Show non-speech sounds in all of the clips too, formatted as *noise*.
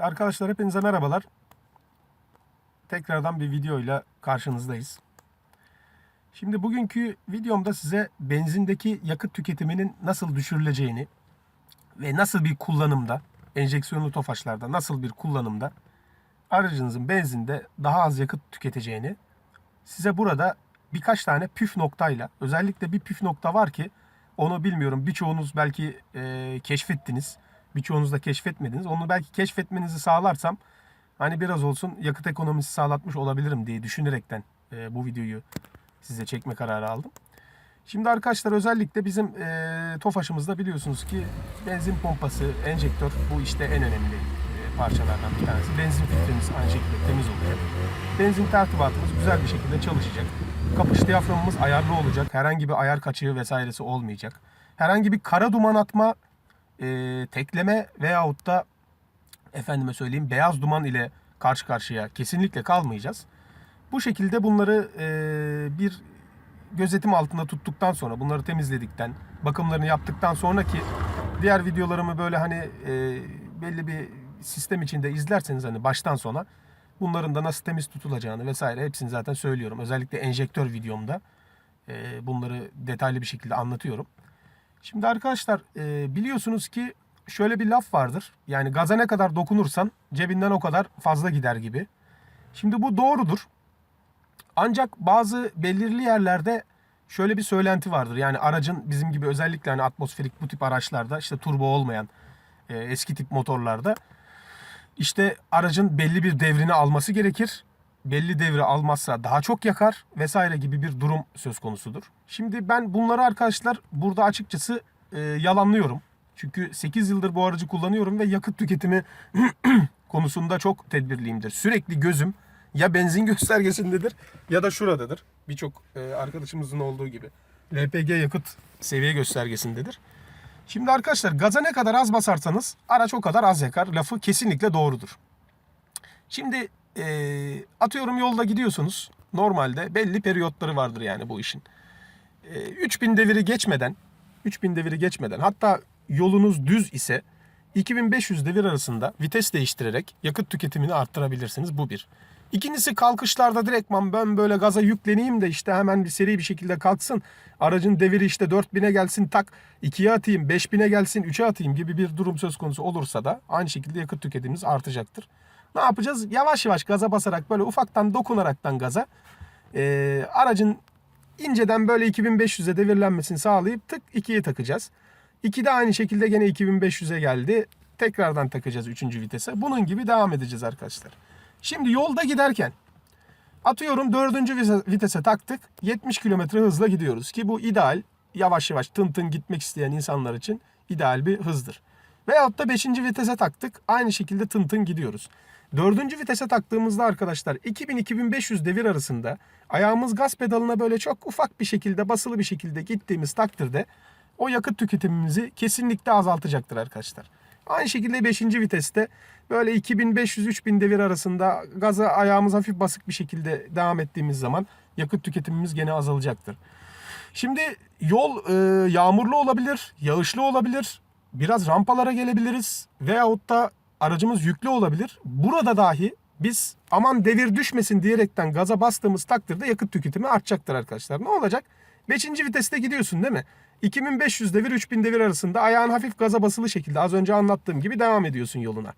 Arkadaşlar hepinize merhabalar. Tekrardan bir videoyla karşınızdayız. Şimdi bugünkü videomda size benzindeki yakıt tüketiminin nasıl düşürüleceğini ve nasıl bir kullanımda, enjeksiyonlu tofaşlarda nasıl bir kullanımda aracınızın benzinde daha az yakıt tüketeceğini size burada birkaç tane püf noktayla özellikle bir püf nokta var ki onu bilmiyorum birçoğunuz belki e, keşfettiniz. Birçoğunuz da keşfetmediniz. Onu belki keşfetmenizi sağlarsam hani biraz olsun yakıt ekonomisi sağlatmış olabilirim diye düşünerekten e, bu videoyu size çekme kararı aldım. Şimdi arkadaşlar özellikle bizim e, Tofaş'ımızda biliyorsunuz ki benzin pompası, enjektör bu işte en önemli e, parçalardan bir tanesi. Benzin filtremiz aynı şekilde temiz olacak. Benzin tertibatımız güzel bir şekilde çalışacak. Kapış diyaframımız ayarlı olacak. Herhangi bir ayar kaçığı vesairesi olmayacak. Herhangi bir kara duman atma, e, tekleme veyahut da efendime söyleyeyim beyaz duman ile karşı karşıya kesinlikle kalmayacağız. Bu şekilde bunları e, bir gözetim altında tuttuktan sonra, bunları temizledikten, bakımlarını yaptıktan sonraki diğer videolarımı böyle hani e, belli bir sistem içinde izlerseniz hani baştan sona bunların da nasıl temiz tutulacağını vesaire hepsini zaten söylüyorum. Özellikle enjektör videomda e, bunları detaylı bir şekilde anlatıyorum. Şimdi arkadaşlar e, biliyorsunuz ki şöyle bir laf vardır. Yani gaza ne kadar dokunursan cebinden o kadar fazla gider gibi. Şimdi bu doğrudur. Ancak bazı belirli yerlerde şöyle bir söylenti vardır. Yani aracın bizim gibi özellikle hani atmosferik bu tip araçlarda işte turbo olmayan e, eski tip motorlarda işte aracın belli bir devrini alması gerekir. Belli devri almazsa daha çok yakar vesaire gibi bir durum söz konusudur. Şimdi ben bunları arkadaşlar burada açıkçası e, yalanlıyorum. Çünkü 8 yıldır bu aracı kullanıyorum ve yakıt tüketimi *clears throat* konusunda çok tedbirliyimdir. Sürekli gözüm ya benzin *laughs* göstergesindedir ya da şuradadır. Birçok e, arkadaşımızın olduğu gibi. LPG yakıt seviye göstergesindedir. Şimdi arkadaşlar gaza ne kadar az basarsanız araç o kadar az yakar. Lafı kesinlikle doğrudur. Şimdi e, atıyorum yolda gidiyorsunuz. Normalde belli periyotları vardır yani bu işin. E, 3000 deviri geçmeden 3000 deviri geçmeden hatta yolunuz düz ise 2500 devir arasında vites değiştirerek yakıt tüketimini arttırabilirsiniz. Bu bir. İkincisi kalkışlarda direktman ben böyle gaza yükleneyim de işte hemen bir seri bir şekilde kalksın. Aracın deviri işte 4000'e gelsin tak 2'ye atayım 5000'e gelsin 3'e atayım gibi bir durum söz konusu olursa da aynı şekilde yakıt tüketimimiz artacaktır. Ne yapacağız? Yavaş yavaş gaza basarak böyle ufaktan dokunaraktan gaza e, aracın inceden böyle 2500'e devirlenmesini sağlayıp tık 2'ye takacağız. 2 de aynı şekilde gene 2500'e geldi. Tekrardan takacağız 3. vitese. Bunun gibi devam edeceğiz arkadaşlar. Şimdi yolda giderken atıyorum 4. vitese taktık. 70 km hızla gidiyoruz ki bu ideal. Yavaş yavaş tın tın gitmek isteyen insanlar için ideal bir hızdır. Veyahut da 5. vitese taktık. Aynı şekilde tın tın gidiyoruz. 4. vitese taktığımızda arkadaşlar 2000-2500 devir arasında ayağımız gaz pedalına böyle çok ufak bir şekilde basılı bir şekilde gittiğimiz takdirde o yakıt tüketimimizi kesinlikle azaltacaktır arkadaşlar. Aynı şekilde 5. viteste böyle 2500-3000 devir arasında gaza ayağımız hafif basık bir şekilde devam ettiğimiz zaman yakıt tüketimimiz gene azalacaktır. Şimdi yol e, yağmurlu olabilir, yağışlı olabilir, biraz rampalara gelebiliriz veyahut da aracımız yüklü olabilir. Burada dahi biz aman devir düşmesin diyerekten gaza bastığımız takdirde yakıt tüketimi artacaktır arkadaşlar. Ne olacak? 5. viteste gidiyorsun değil mi? 2500 devir 3000 devir arasında ayağın hafif gaza basılı şekilde az önce anlattığım gibi devam ediyorsun yoluna.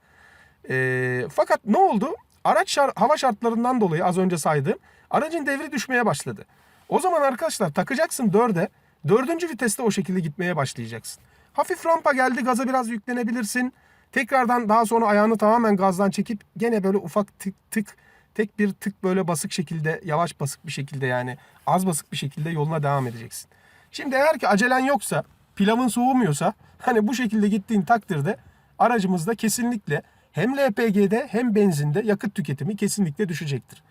Ee, fakat ne oldu? Araç şar hava şartlarından dolayı az önce saydığım aracın devri düşmeye başladı. O zaman arkadaşlar takacaksın 4'e. 4. viteste o şekilde gitmeye başlayacaksın. Hafif rampa geldi gaza biraz yüklenebilirsin. Tekrardan daha sonra ayağını tamamen gazdan çekip gene böyle ufak tık tık tek bir tık böyle basık şekilde yavaş basık bir şekilde yani az basık bir şekilde yoluna devam edeceksin. Şimdi eğer ki acelen yoksa pilavın soğumuyorsa hani bu şekilde gittiğin takdirde aracımızda kesinlikle hem LPG'de hem benzinde yakıt tüketimi kesinlikle düşecektir.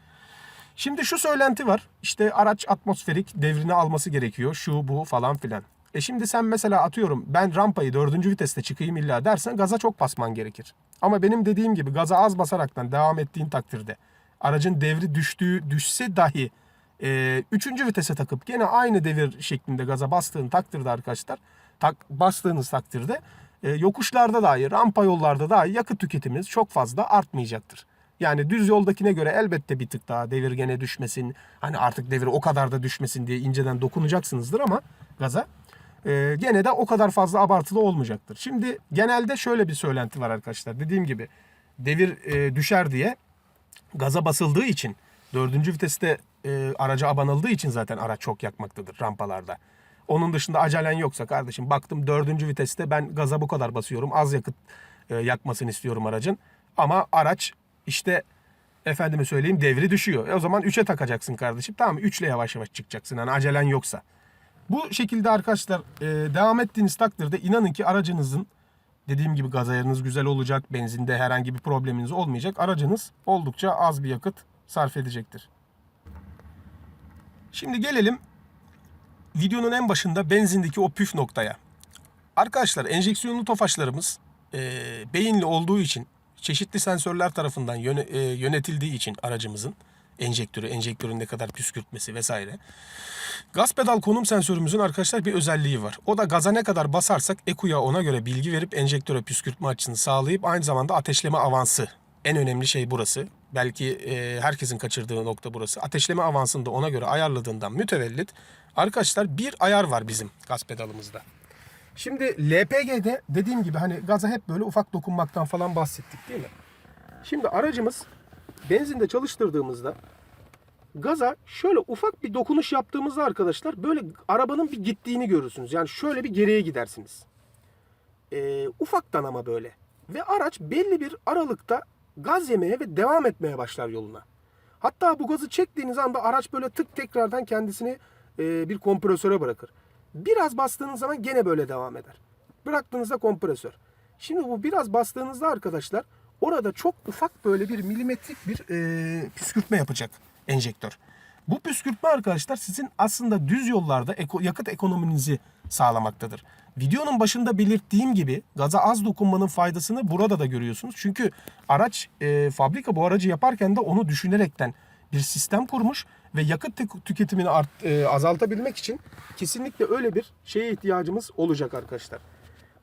Şimdi şu söylenti var. İşte araç atmosferik devrini alması gerekiyor. Şu bu falan filan. E şimdi sen mesela atıyorum ben rampayı dördüncü viteste çıkayım illa dersen gaza çok basman gerekir. Ama benim dediğim gibi gaza az basaraktan devam ettiğin takdirde aracın devri düştüğü düşse dahi e, üçüncü vitese takıp gene aynı devir şeklinde gaza bastığın takdirde arkadaşlar tak, bastığınız takdirde e, yokuşlarda dahi, rampa yollarda dahi yakıt tüketiminiz çok fazla artmayacaktır. Yani düz yoldakine göre elbette bir tık daha devir gene düşmesin. Hani artık devir o kadar da düşmesin diye inceden dokunacaksınızdır ama gaza. E, gene de o kadar fazla abartılı olmayacaktır. Şimdi genelde şöyle bir söylenti var arkadaşlar. Dediğim gibi devir e, düşer diye gaza basıldığı için dördüncü viteste e, araca abanıldığı için zaten araç çok yakmaktadır rampalarda. Onun dışında acelen yoksa kardeşim baktım dördüncü viteste ben gaza bu kadar basıyorum. Az yakıt e, yakmasını istiyorum aracın. Ama araç işte efendime söyleyeyim devri düşüyor. E o zaman 3'e takacaksın kardeşim. Tamam 3 ile yavaş yavaş çıkacaksın. Hani acelen yoksa. Bu şekilde arkadaşlar e, devam ettiğiniz takdirde inanın ki aracınızın dediğim gibi gaz ayarınız güzel olacak. Benzinde herhangi bir probleminiz olmayacak. Aracınız oldukça az bir yakıt sarf edecektir. Şimdi gelelim videonun en başında benzindeki o püf noktaya. Arkadaşlar enjeksiyonlu tofaşlarımız e, beyinli olduğu için çeşitli sensörler tarafından yöne- e, yönetildiği için aracımızın enjektörü, enjektörün ne kadar püskürtmesi vesaire. Gaz pedal konum sensörümüzün arkadaşlar bir özelliği var. O da gaza ne kadar basarsak EKU'ya ona göre bilgi verip enjektöre püskürtme açısını sağlayıp aynı zamanda ateşleme avansı. En önemli şey burası. Belki e, herkesin kaçırdığı nokta burası. Ateşleme avansını da ona göre ayarladığından mütevellit. Arkadaşlar bir ayar var bizim gaz pedalımızda. Şimdi LPG'de dediğim gibi hani gaza hep böyle ufak dokunmaktan falan bahsettik değil mi? Şimdi aracımız benzinde çalıştırdığımızda gaza şöyle ufak bir dokunuş yaptığımızda arkadaşlar böyle arabanın bir gittiğini görürsünüz. Yani şöyle bir geriye gidersiniz. Ee, ufaktan ama böyle. Ve araç belli bir aralıkta gaz yemeye ve devam etmeye başlar yoluna. Hatta bu gazı çektiğiniz anda araç böyle tık tekrardan kendisini e, bir kompresöre bırakır. Biraz bastığınız zaman gene böyle devam eder. Bıraktığınızda kompresör. Şimdi bu biraz bastığınızda arkadaşlar orada çok ufak böyle bir milimetrik bir e, püskürtme yapacak enjektör. Bu püskürtme arkadaşlar sizin aslında düz yollarda eko- yakıt ekonominizi sağlamaktadır. Videonun başında belirttiğim gibi gaza az dokunmanın faydasını burada da görüyorsunuz. Çünkü araç e, fabrika bu aracı yaparken de onu düşünerekten bir sistem kurmuş ve yakıt tük- tüketimini art, e, azaltabilmek için kesinlikle öyle bir şeye ihtiyacımız olacak arkadaşlar.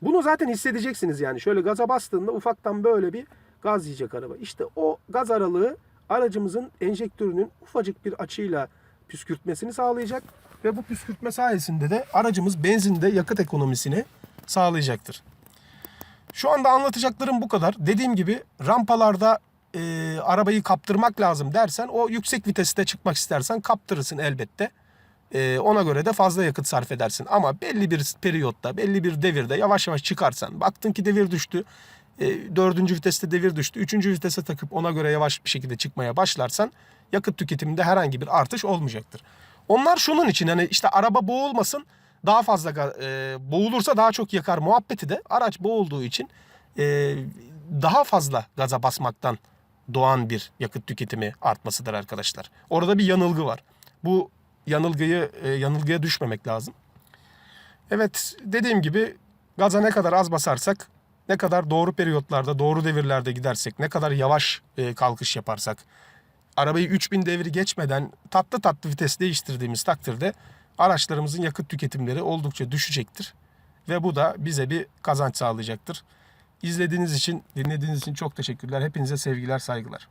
Bunu zaten hissedeceksiniz yani. Şöyle gaza bastığında ufaktan böyle bir gaz yiyecek araba. İşte o gaz aralığı aracımızın enjektörünün ufacık bir açıyla püskürtmesini sağlayacak ve bu püskürtme sayesinde de aracımız benzinde yakıt ekonomisini sağlayacaktır. Şu anda anlatacaklarım bu kadar. Dediğim gibi rampalarda e, arabayı kaptırmak lazım dersen o yüksek viteste çıkmak istersen kaptırırsın elbette. E, ona göre de fazla yakıt sarf edersin. Ama belli bir periyotta, belli bir devirde yavaş yavaş çıkarsan, baktın ki devir düştü, e, dördüncü viteste devir düştü, üçüncü vitese takıp ona göre yavaş bir şekilde çıkmaya başlarsan yakıt tüketiminde herhangi bir artış olmayacaktır. Onlar şunun için hani işte araba boğulmasın, daha fazla e, boğulursa daha çok yakar muhabbeti de araç boğulduğu için e, daha fazla gaza basmaktan doğan bir yakıt tüketimi artmasıdır arkadaşlar. Orada bir yanılgı var. Bu yanılgıyı e, yanılgıya düşmemek lazım. Evet dediğim gibi gaza ne kadar az basarsak, ne kadar doğru periyotlarda, doğru devirlerde gidersek, ne kadar yavaş e, kalkış yaparsak, arabayı 3000 devri geçmeden tatlı tatlı vites değiştirdiğimiz takdirde araçlarımızın yakıt tüketimleri oldukça düşecektir. Ve bu da bize bir kazanç sağlayacaktır. İzlediğiniz için, dinlediğiniz için çok teşekkürler. Hepinize sevgiler, saygılar.